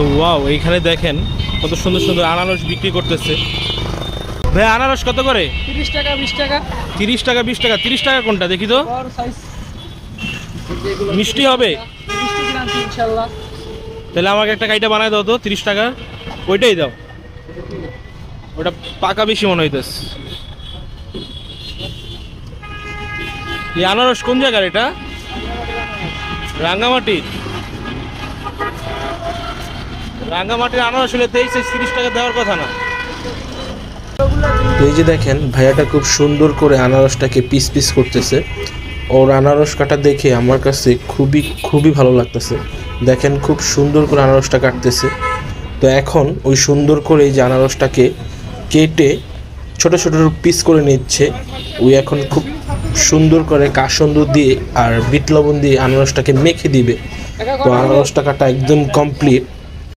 তো ওয়াও এইখানে দেখেন কত সুন্দর সুন্দর আনারস বিক্রি করতেছে। ভাই আনারস কত করে? তিরিশ টাকা বিশ টাকা। তিরিশ টাকা বিশ টাকা তিরিশ টাকা কোনটা দেখি তো। মিষ্টি হবে? তাহলে আমাকে একটা কাইটা বানায় দাও তো তিরিশ টাকা। ওইটাই দাও। ওটা পাকা বেশি মনে হইতেছে। এই আনারস কোন জায়গার এটা? রাঙ্গামাটির? রাঙ্গামাটির তিরিশ টাকা দেওয়ার কথা না। এই যে দেখেন, ভাইয়াটা খুব সুন্দর করে আনারসটাকে পিস পিস করতেছে। ওর আনারস কাটা দেখে আমার কাছে খুবই খুবই ভালো লাগতেছে। দেখেন খুব সুন্দর করে আনারসটা কাটতেছে। তো এখন ওই সুন্দর করে এই যে আনারসটাকে কেটে ছোট ছোট পিস করে নিচ্ছে। ওই এখন খুব সুন্দর করে কাসন্দ দিয়ে আর বিট লবণ দিয়ে আনারসটাকে মেখে দিবে। তো আনারসটা কাটা একদম কমপ্লিট।